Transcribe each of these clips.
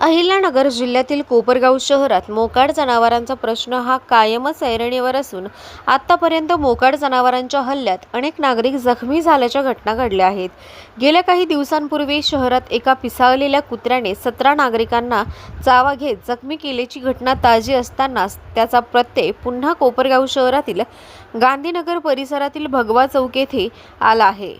अहिल्यानगर जिल्ह्यातील कोपरगाव शहरात मोकाड जनावरांचा प्रश्न हा कायमच ऐरणीवर असून आतापर्यंत मोकाड जनावरांच्या हल्ल्यात अनेक नागरिक जखमी झाल्याच्या घटना घडल्या आहेत. गेल्या काही दिवसांपूर्वी शहरात एका पिसाळलेल्या कुत्र्याने सतरा नागरिकांना चावा घेत जखमी केल्याची घटना ताजी असतानाच त्याचा प्रत्यय पुन्हा कोपरगाव शहरातील गांधीनगर परिसरातील भगवा चौक येथे आला आहे.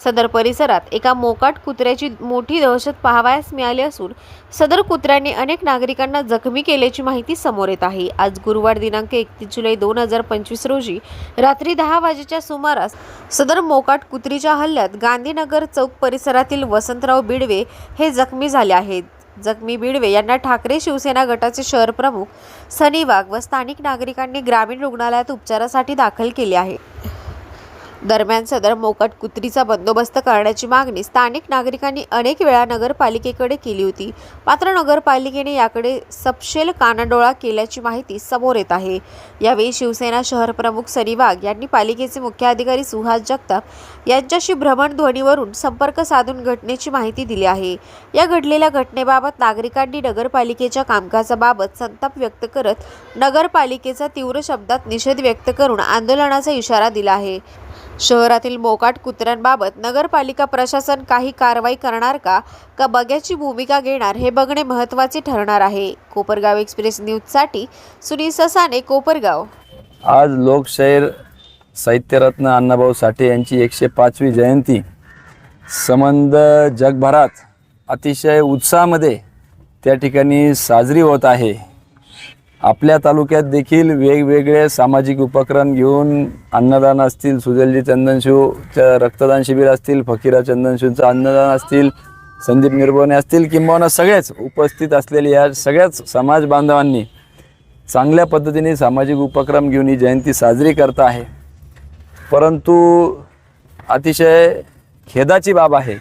सदर परिसरात एका मोकाट कुत्र्याची मोठी दहशत पाहावयास मिळाली असून सदर कुत्र्याने अनेक नागरिकांना जखमी केल्याची माहिती समोर येत आहे. आज गुरुवार दिनांक एकतीस जुलै दोन हजार पंचवीस रोजी रात्री दहा वाजेच्या सुमारास सदर मोकाट कुत्रीच्या हल्ल्यात गांधीनगर चौक परिसरातील वसंतराव बिडवे हे जखमी झाले आहेत. जखमी बिडवे यांना ठाकरे शिवसेना गटाचे शहर प्रमुख सनी वाघ व स्थानिक नागरिकांनी ग्रामीण रुग्णालयात उपचारासाठी दाखल केले आहे. दरम्यान सदर मोकट कुत्रीचा बंदोबस्त करण्याची मागणी स्थानिक नागरिकांनी अनेक वेळा नगरपालिकेकडे केली होती. मात्र नगरपालिकेने याकडे सपशेल कानाडोळा केल्याची माहिती समोर येत आहे. यावेळी शिवसेना शहर प्रमुख सनी वाघ यांनी पालिकेचे मुख्य अधिकारी सुहास जगताप यांच्याशी भ्रमणध्वनीवरून संपर्क साधून घटनेची माहिती दिली आहे. या घडलेल्या घटनेबाबत नागरिकांनी नगरपालिकेच्या कामकाजाबाबत संताप व्यक्त करत नगरपालिकेचा तीव्र शब्दात निषेध व्यक्त करून आंदोलनाचा इशारा दिला आहे. शहरातील मोकाट कुत्र्यांबाबत नगरपालिका प्रशासन काही कारवाई करणार का? का बग्याची भूमिका घेणार हे बघणे महत्त्वाचे ठरणार आहे. कोपरगाव एक्सप्रेस न्यूजसाठी सुनील ससाने कोपरगाव. आज लोकशाहीर साहित्यरत्न अण्णाभाऊ साठे यांची एकशे पाचवी जयंती. संबंध जगभरात अतिशय उत्साहामध्ये त्या ठिकाणी साजरी होत आहे. आपल्या तालुक्यात देखील वेगवेगळे सामाजिक उपक्रम घेऊन अन्नदान असतील सुजलजी चंदनशिवचं रक्तदान शिबिर असतील फकीरा चंदनशिवचं अन्नदान असतील संदीप निर्भवणे असतील किंबहुना सगळेच उपस्थित असलेले या सगळ्याच समाज बांधवांनी चांगल्या पद्धतीने सामाजिक उपक्रम घेऊन ही जयंती साजरी करत आहे. परंतु अतिशय खेदाची बाब आहे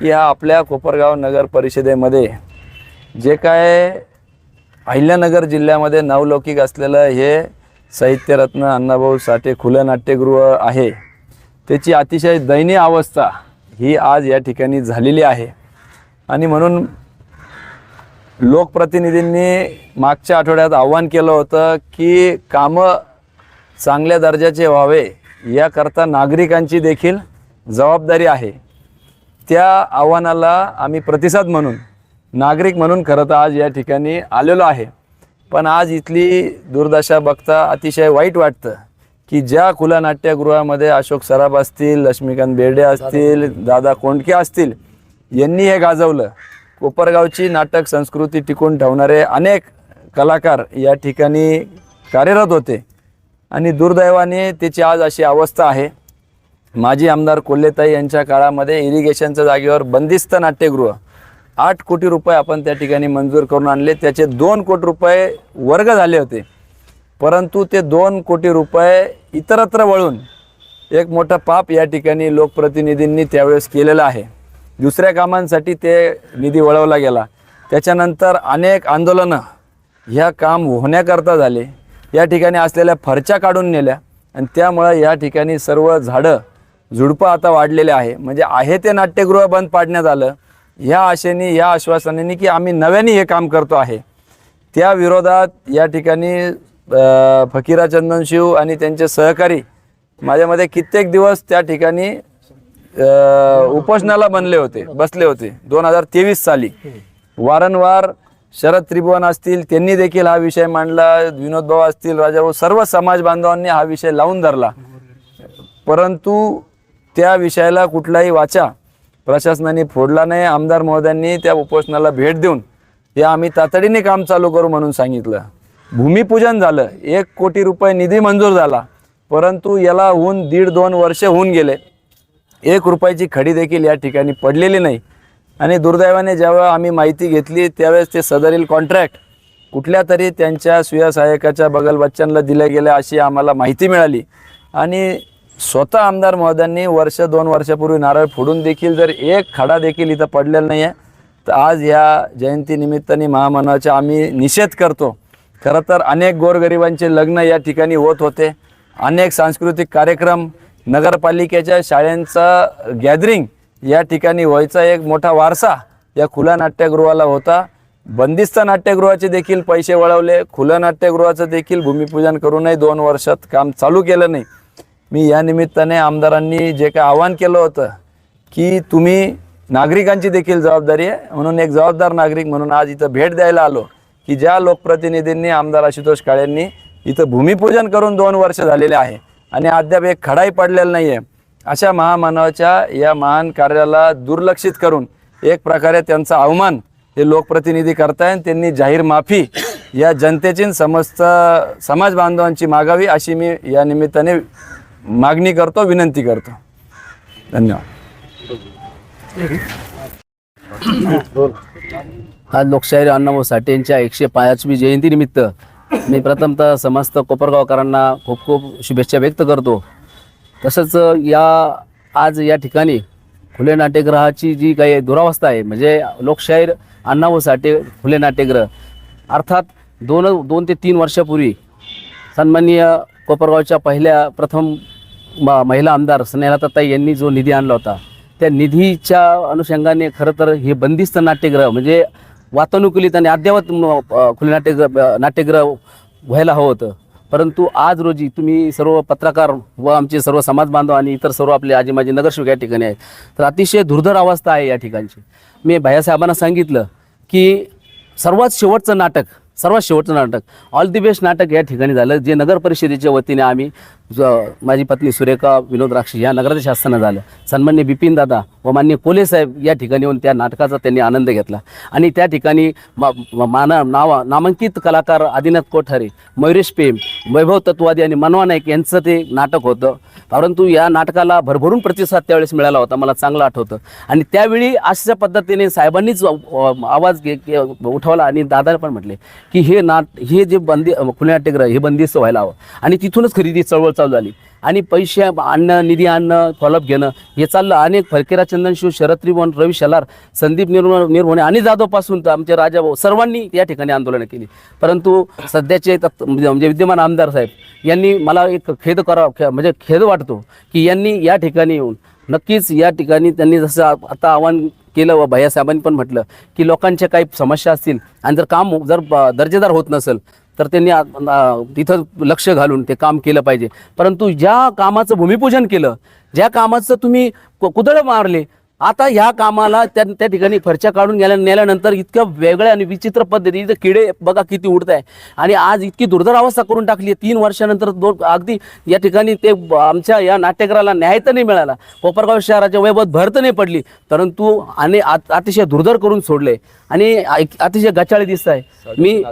की हा आपल्या कोपरगाव नगर परिषदेमध्ये जे काय अहिल्यानगर जिल्ह्यामध्ये नवलौकिक असलेलं हे साहित्यरत्न अण्णाभाऊ साठे खुलं नाट्यगृह आहे. त्याची अतिशय दयनीय अवस्था ही आज या ठिकाणी झालेली आहे. आणि म्हणून लोकप्रतिनिधींनी मागच्या आठवड्यात आव्हान केलं होतं की कामं चांगल्या दर्जाचे व्हावे याकरता नागरिकांची देखील जबाबदारी आहे. त्या आव्हानाला आम्ही प्रतिसाद म्हणून नागरिक म्हणून खरं तर आज या ठिकाणी आलेलो आहे. पण आज इथली दुर्दशा बघता अतिशय वाईट वाटतं की ज्या खुल्या नाट्यगृहामध्ये अशोक सराफ असतील लक्ष्मीकांत बेर्डे असतील दादा कोंडके असतील यांनी हे गाजवलं. कोपरगावची नाटक संस्कृती टिकून ठेवणारे अनेक कलाकार या ठिकाणी कार्यरत होते आणि दुर्दैवाने त्याची आज अशी अवस्था आहे. माजी आमदार कोल्हेताई यांच्या काळामध्ये इरिगेशनच्या जागेवर बंदिस्त नाट्यगृह आठ कोटी रुपये आपण त्या ठिकाणी मंजूर करून आणले. त्याचे दोन कोटी रुपये वर्ग झाले होते. परंतु ते दोन कोटी रुपये इतरत्र वळून एक मोठं पाप या ठिकाणी लोकप्रतिनिधींनी त्यावेळेस केलेलं आहे. दुसऱ्या कामांसाठी ते निधी वळवला गेला. त्याच्यानंतर अनेक आंदोलनं ह्या काम होण्याकरता झाले. या ठिकाणी असलेल्या फरच्या काढून नेल्या. आणि त्यामुळं या ठिकाणी सर्व झाडं झुडपं आता वाढलेले आहे. म्हणजे आहे ते नाट्यगृह बंद पाडण्यात आलं. या आशेने या आश्वासनेने की आम्ही नव्याने हे काम करतो आहे. त्या विरोधात या ठिकाणी अ, फकीरा चंदनशिव आणि त्यांचे सहकारी माझ्यामध्ये कित्येक दिवस त्या ठिकाणी उपोषणाला बनले होते बसले होते. दोन हजार तेवीस साली. वारंवार शरद त्रिभुवन असतील त्यांनी देखील हा विषय मांडला. विनोद भाऊ असतील राजाभाऊ सर्व समाज बांधवांनी हा विषय लावून धरला. परंतु त्या विषयाला कुठलाही वाचा. प्रशासनाने फोडला नाही आमदार महोदयांनी त्या उपोषणाला भेट देऊन हे आम्ही तातडीने काम चालू करू म्हणून सांगितलं. भूमिपूजन झालं एक कोटी रुपये निधी मंजूर झाला परंतु याला होऊन दीड दोन वर्ष होऊन गेले. एक रुपयाची खडी देखील या ठिकाणी पडलेली नाही. आणि दुर्दैवाने जेव्हा आम्ही माहिती घेतली त्यावेळेस ते सदरील कॉन्ट्रॅक्ट कुठल्या तरी त्यांच्या सुयासहायकाच्या बगल बच्चांना दिल्या गेल्या अशी आम्हाला माहिती मिळाली. आणि स्वतः आमदार महोदयांनी वर्ष दोन वर्षापूर्वी नारळ फोडून देखील जर एक खडा देखील इथं पडलेला नाही आहे तर आज या जयंतीनिमित्ताने महामानवाचा आम्ही निषेध करतो. खरं तर अनेक गोरगरिबांचे लग्न या ठिकाणी होत होते. अनेक सांस्कृतिक कार्यक्रम नगरपालिकेच्या शाळांचा गॅदरिंग या ठिकाणी व्हायचा एक मोठा वारसा या खुल्या नाट्यगृहाला होता. बंदिस्त नाट्यगृहाचे देखील पैसे वळवले. खुलं नाट्यगृहाचं देखील भूमिपूजन करूनही दोन वर्षात काम चालू केलं नाही. मी या निमित्ताने आमदारांनी जे काय आवाहन केलं होतं की तुम्ही नागरिकांची देखील जबाबदारी आहे. म्हणून एक जबाबदार नागरिक म्हणून आज इथं भेट द्यायला आलो की ज्या लोकप्रतिनिधींनी आमदार आशुतोष काळेंनी इथं भूमिपूजन करून दोन वर्ष झालेले आहे आणि अद्याप एक खडाही पडलेला नाही आहे अशा महामानवाच्या या महान कार्याला दुर्लक्षित करून एक प्रकारे त्यांचा अवमान हे लोकप्रतिनिधी करताय त्यांनी जाहीर माफी या जनतेची समस्त समाज बांधवांची मागावी अशी मी या निमित्ताने मागणी करतो विनंती करतो. धन्यवाद. आज लोकशाहीर अण्णाभाऊ साठे यांच्या एकशे पाचवी जयंतीनिमित्त मी प्रथमतः समस्त कोपरगावकरांना खूप खूप शुभेच्छा व्यक्त करतो. तसंच या आज या ठिकाणी फुले नाट्यगृहाची जी काही दुरावस्था आहे म्हणजे लोकशाहीर अण्णाभाऊ साठे फुले नाट्यगृह अर्थात दोन दोन ते तीन वर्षापूर्वी सन्माननीय कोपरगावच्या पहिल्या प्रथम महिला आमदार स्नेहलताताई यांनी जो निधी आणला होता त्या निधीच्या अनुषंगाने खरं तर हे बंदिस्त नाट्यगृह म्हणजे वातानुकूलित आणि अद्ययावत खुले नाट्यगृह नाट्यगृह व्हायला हवं होतं. परंतु आज रोजी तुम्ही सर्व पत्रकार व आमचे सर्व समाज बांधव आणि इतर सर्व आपले आजी माझे नगरसेवक या ठिकाणी आहेत. तर अतिशय दुर्धर अवस्था आहे या ठिकाणची. मी भैयासाहेबांना सांगितलं की सर्वात शेवटचं नाटक सर्वात शेवटचं नाटक ऑल दी बेस्ट नाटक या ठिकाणी झालं जे नगर परिषदेच्या वतीने आम्ही ज माझी पत्नी सुरेखा विनोद राक्षी या नगराध्यक्ष असताना झालं. सन्मान्य बिपिन दादा व मान्य कोले साहेब या ठिकाणी येऊन त्या नाटकाचा त्यांनी आनंद घेतला. आणि त्या ठिकाणी मा माना नावा नामांकित कलाकार आदिनाथ कोठारे मयुरेश पेम वैभव तत्वादी आणि मनवा नाईक यांचं ते नाटक होतं. परंतु या नाटकाला भरभरून प्रतिसाद त्यावेळेस मिळाला होता मला चांगलं आठवतं. आणि त्यावेळी अशा पद्धतीने साहेबांनीच आवाज घे उठवला आणि दादाला पण म्हटले की हे नाट हे जे बंदी खुले नाट्यग्रह हे बंदिस्त व्हायला हवं. आणि तिथूनच खरेदी चळवळ चालू झाली. आणि पैसे आणणं निधी आणणं फॉलोअप घेणं हे चाललं. अनेक फरकेरा चंदनशिव शरद त्रिभुवन रवी शेलार संदीप निर्म निर्मोणे आणि जाधवपासून तर आमचे राजाभाऊ सर्वांनी या ठिकाणी आंदोलनं केली. परंतु सध्याचे म्हणजे, म्हणजे विद्यमान आमदार साहेब यांनी मला एक खेद करा म्हणजे खेद वाटतो की यांनी या ठिकाणी येऊन नक्कीच या ठिकाणी त्यांनी जसं आता आव्हान केलं व भैयासाहेबांनी पण म्हटलं की लोकांच्या काही समस्या असतील आणि जर काम जर दर्जेदार होत नसेल तर त्यांनी तिथं लक्ष घालून ते काम केलं पाहिजे. परंतु ज्या कामाचं भूमिपूजन केलं ज्या कामाचं तुम्ही कु- कुदळ मारले आता ह्या कामाला त्या त्या ठिकाणी फरच्या काढून गेल्या नेल्यानंतर इतक्या वेगळ्या आणि विचित्र पद्धतीने किडे बघा किती उडत आहे आणि आज इतकी दुर्धर अवस्था करून टाकली आहे. तीन वर्षानंतर दोन अगदी या ठिकाणी ते आमच्या या नाट्यगृहाला न्याय तर नाही मिळाला. कोपरगाव शहराच्या वैभवात भर तर नाही पडली परंतु आणि अत- अतिशय दुर्धर करून सोडले. आणि अतिशय गचाळे दिसत आहे मी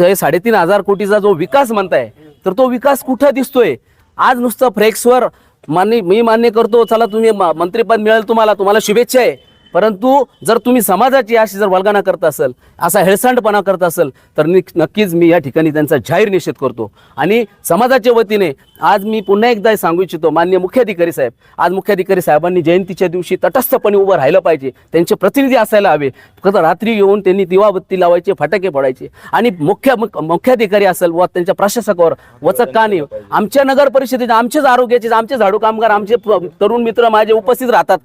हे साडेतीन हजार कोटीचा जो विकास म्हणताय तर तो विकास कुठं दिसतोय? आज नुसतं फ्लेक्सवर मान्य मी मान्य करतो चला तुम्ही म- मंत्रिपद मिळेल तुम्हाला. तुम्हाला शुभेच्छा आहे. परंतु जर तुम्ही समाजाची अशी जर वल्गना करत असेल असा हेळसांडपणा करत असेल तर नक्कीच मी या ठिकाणी त्यांचा जाहीर निषेध करतो. आणि समाजाच्या वतीने आज मी पुन्हा एकदा सांगू इच्छितो मान्य मुख्याधिकारी साहेब आज मुख्याधिकारी साहेबांनी जयंतीच्या दिवशी तटस्थपणे उभं राहिलं पाहिजे. त्यांचे प्रतिनिधी असायला हवे. फक्त रात्री येऊन त्यांनी दिवाबत्ती लावायचे फटाके फोडायचे. आणि मुख्य मुख्याधिकारी असेल व त्यांच्या प्रशासकावर वचक का नाही आमच्या नगर परिषदेचे आमचेच आरोग्याचे आमचे झाडू कामगार आमचे तरुण मित्र माझे उपस्थित राहतात.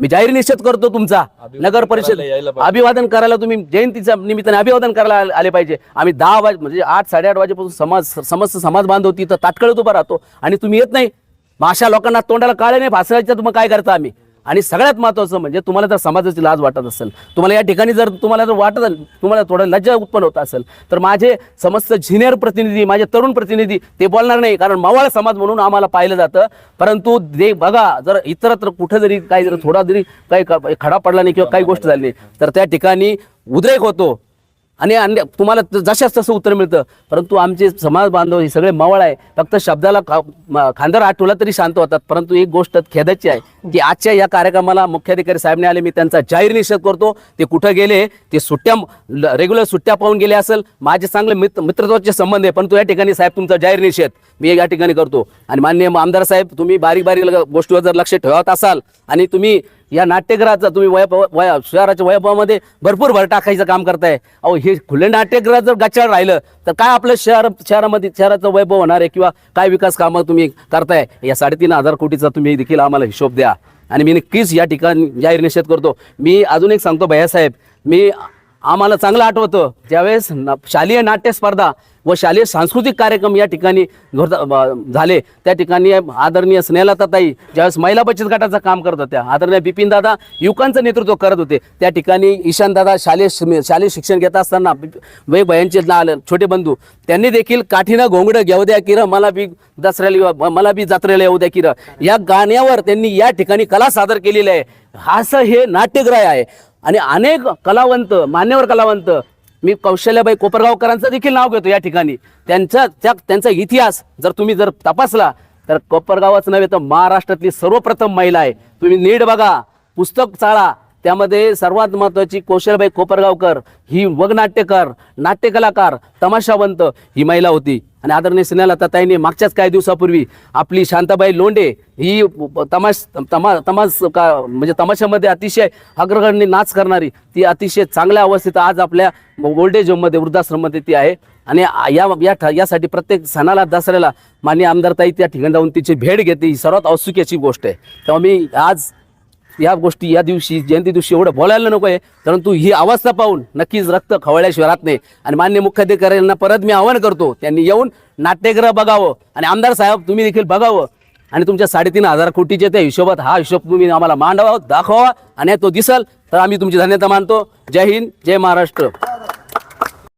मी जाहीर निषेध करतो तुमचा. नगर परिषद अभिवादन करायला तुम्ही जयंतीच्या निमित्ताने अभिवादन करायला आले- पाहिजे. आम्ही दहा वाज म्हणजे आठ साडेआठ वाजेपासून समाज समस्त समाज बांधव तिथं तात्काळ उभा राहतो आणि तुम्ही येत नाही. मग अशा लोकांना तोंडाला काळे नाही फासवायचं तुम्ही काय करता आम्ही? आणि सगळ्यात महत्त्वाचं म्हणजे तुम्हाला जर समाजाची लाज वाटत असेल तुम्हाला या ठिकाणी जर तुम्हाला जर वाटत तुम्हाला थोडं लज्जा उत्पन्न होत असेल तर माझे समस्त ज्युनियर प्रतिनिधी माझे तरुण प्रतिनिधी ते बोलणार नाही कारण मवाळ समाज म्हणून आम्हाला पाहिलं जातं. परंतु जे बघा जर इतरत्र कुठं जरी काही जर थोडा जरी काही खडा पडला नाही किंवा काही गोष्ट झाली नाही तर त्या ठिकाणी उद्रेक होतो. आणि अन्य तुम्हाला जशाच तसं उत्तर मिळतं. परंतु आमचे समाज बांधव हे सगळे मवळ आहे. फक्त शब्दाला खा खांदार आठवला तरी शांत होतात. परंतु एक गोष्ट खेदाची आहे की आजच्या या कार्यक्रमाला मुख्याधिकारी साहेबने आले. मी त्यांचा जाहीर निषेध करतो. ते कुठं गेले? ते सुट्ट्या रेग्युलर सुट्ट्या पाहून गेले असेल. माझे चांगले मित्र मित्रत्वाचे संबंध आहे. परंतु या ठिकाणी साहेब तुमचा जाहीर निषेध. मी या ठिकाणी करतो. आणि माननीय आमदार साहेब तुम्ही बारीक बारीक गोष्टीवर जर लक्ष ठेवत असाल आणि तुम्ही या नाट्यगृहाचं तुम्ही वैभव वया शहराच्या वैभवामध्ये भरपूर भर टाकायचं काम करताय. अहो हे खुले नाट्यगृह जर गचाळ राहिलं तर काय आपलं शहर शहरामध्ये शहराचं वैभव होणार आहे किंवा काय विकास कामं तुम्ही करताय? या साडेतीन हजार कोटीचा तुम्ही देखील आम्हाला हिशोब द्या. आणि मी नक्कीच या ठिकाणी जाहीर निषेध करतो. मी अजून एक सांगतो भैयासाहेब. मी आम्हाला चांगलं आठवतं. ज्यावेळेस न- शालेय नाट्य स्पर्धा व शालेय सांस्कृतिक कार्यक्रम या ठिकाणी झाले त्या ठिकाणी आदरणीय स्नेहलताताई ज्यावेळेस महिला बचत गटाचं काम करत होत्या आदरणीय बिपिन दादा युवकांचं नेतृत्व करत होते त्या ठिकाणी ईशान दादा शालेय शालेय शिक्षण घेत असताना वे भयांचे छोटे बंधू त्यांनी देखील काठीनं घोंगडं घेऊ द्या किर मला बी दसऱ्याला मला बी जत्रेला येऊ द्या किर. या गाण्यावर त्यांनी या ठिकाणी कला सादर केलेली आहे. असं हे नाट्यग्रह आहे. आणि अनेक कलावंत मान्यवर कलावंत मी कौशल्याबाई कोपरगावकरांचं देखील नाव घेतो या ठिकाणी. त्यांचा त्या त्यांचा इतिहास जर तुम्ही जर तपासला तर कोपरगावच नव्हे तर महाराष्ट्रातली सर्वप्रथम महिला आहे. तुम्ही नीट बघा पुस्तक चाळा त्यामध्ये सर्वात महत्त्वाची कौशलबाई कोपरगावकर ही वगनाट्यकार नाट्यकलाकार तमाशावंत ही महिला होती. आणि आदरणीय स्नेहलता ताईने मागच्याच काही दिवसापूर्वी आपली शांताबाई लोंडे ही तमाश तमा तमाश का म्हणजे तमाशामध्ये अतिशय अग्रगण्य नाच करणारी ती अतिशय चांगल्या अवस्थेत आज आपल्या ओल्डेज होममध्ये वृद्धाश्रममध्ये ती आहे. आणि या या ठ- यासाठी प्रत्येक सणाला दसऱ्याला मान्य आमदारताई त्या ठिकाणी जाऊन तिची भेट घेते. ही सर्वात औत्सुक्याची गोष्ट आहे. तेव्हा मी आज या गोष्टी या दिवशी जयंती दिवशी एवढं बोलायला नको आहे परंतु ही अवस्था पाहून नक्कीच रक्त खवळल्याशिवाय राहत नाही. आणि मान्य मुख्याधिकाऱ्यांना परत मी आवाहन करतो त्यांनी येऊन नाट्यगृह बघावं. आणि आमदार साहेब तुम्ही देखील बघावं. आणि तुमच्या साडेतीन हजार कोटीच्या त्या हिशोबात हा हिशोब तुम्ही आम्हाला मांडावा दाखवा आणि तो दिसल तर आम्ही तुमची धन्यता मानतो. जय हिंद जय महाराष्ट्र.